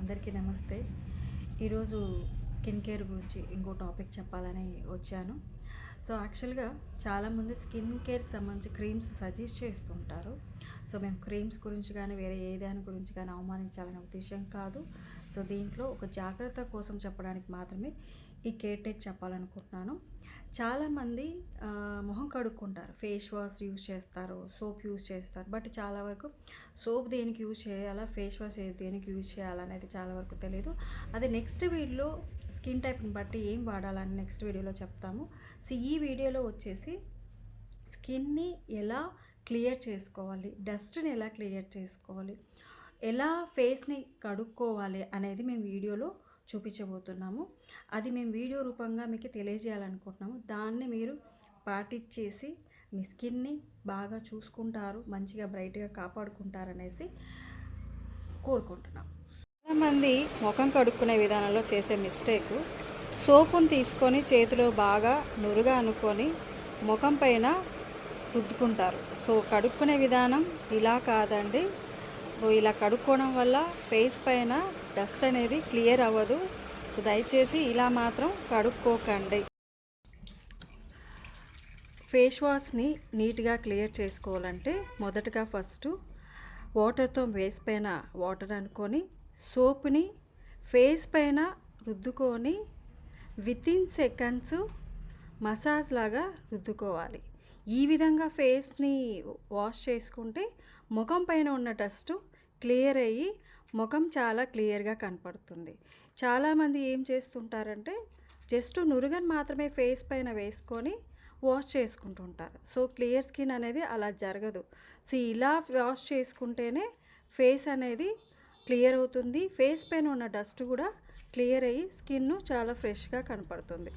అందరికీ నమస్తే. ఈరోజు స్కిన్ కేర్ గురించి ఇంకో టాపిక్ చెప్పాలని వచ్చాను. సో యాక్చువల్గా చాలామంది స్కిన్ కేర్కి సంబంధించి క్రీమ్స్ సజెస్ట్ చేస్తుంటారు. సో మేము క్రీమ్స్ గురించి కానీ వేరే ఏ దాని గురించి కానీ అవమానించాలనే ఉద్దేశం కాదు. సో దీంట్లో ఒక జాగ్రత్త కోసం చెప్పడానికి మాత్రమే ఈ కేర్ టేక్ చెప్పాలనుకుంటున్నాను. చాలామంది మొహం కడుక్కుంటారు. ఫేస్ వాష్ యూజ్ చేస్తారు సోప్ యూజ్ చేస్తారు. బట్ చాలా వరకు సోప్ దేనికి యూజ్ చేయాలా ఫేస్ వాష్ దేనికి యూజ్ చేయాలనేది చాలా వరకు తెలియదు అది నెక్స్ట్ వీడియోలో స్కిన్ టైప్ని బట్టి ఏం వాడాలని నెక్స్ట్ వీడియోలో చెప్తాము. సో ఈ వీడియోలో వచ్చేసి స్కిన్ని ఎలా క్లియర్ చేసుకోవాలి డస్ట్ని ఎలా క్లియర్ చేసుకోవాలి ఎలా ఫేస్ని కడుక్కోవాలి అనేది మేము వీడియోలో చూపించబోతున్నాము. అది మేము వీడియో రూపంగా మీకు తెలియజేయాలనుకుంటున్నాము. దాన్ని మీరు పాటించేసి మీ స్కిన్ని బాగా చూసుకుంటారు మంచిగా బ్రైట్గా కాపాడుకుంటారనేసి కోరుకుంటున్నాం. చాలామంది ముఖం కడుక్కునే విధానంలో చేసే మిస్టేక్ సోపును తీసుకొని చేతిలో బాగా నురుగా అనుకొని ముఖం పైన రుద్దుకుంటారు. సో కడుక్కునే విధానం ఇలా కాదండి. సో ఇలా కడుక్కోవడం వల్ల ఫేస్ పైన డస్ట్ అనేది క్లియర్ అవ్వదు. సో దయచేసి ఇలా మాత్రం కడుక్కోకండి. ఫేస్ వాష్ని నీట్గా క్లియర్ చేసుకోవాలంటే మొదటగా ఫస్ట్ వాటర్తో ఫేస్ పైన వాటర్ అనుకొని సోప్ని ఫేస్ పైన రుద్దుకొని వితిన్ సెకండ్స్ మసాజ్ లాగా రుద్దుకోవాలి. ఈ విధంగా ఫేస్ని వాష్ చేసుకుంటే ముఖం పైన ఉన్న డస్ట్ క్లియర్ అయ్యి ముఖం చాలా క్లియర్గా కనపడుతుంది. చాలామంది ఏం చేస్తుంటారంటే జస్ట్ నురుగని మాత్రమే ఫేస్ పైన వేసుకొని వాష్ చేసుకుంటుంటారు. సో క్లియర్ స్కిన్ అనేది అలా జరగదు. సో ఇలా వాష్ చేసుకుంటేనే ఫేస్ అనేది క్లియర్ అవుతుంది. ఫేస్ పైన ఉన్న డస్ట్ కూడా క్లియర్ అయ్యి స్కిన్ చాలా ఫ్రెష్గా కనపడుతుంది.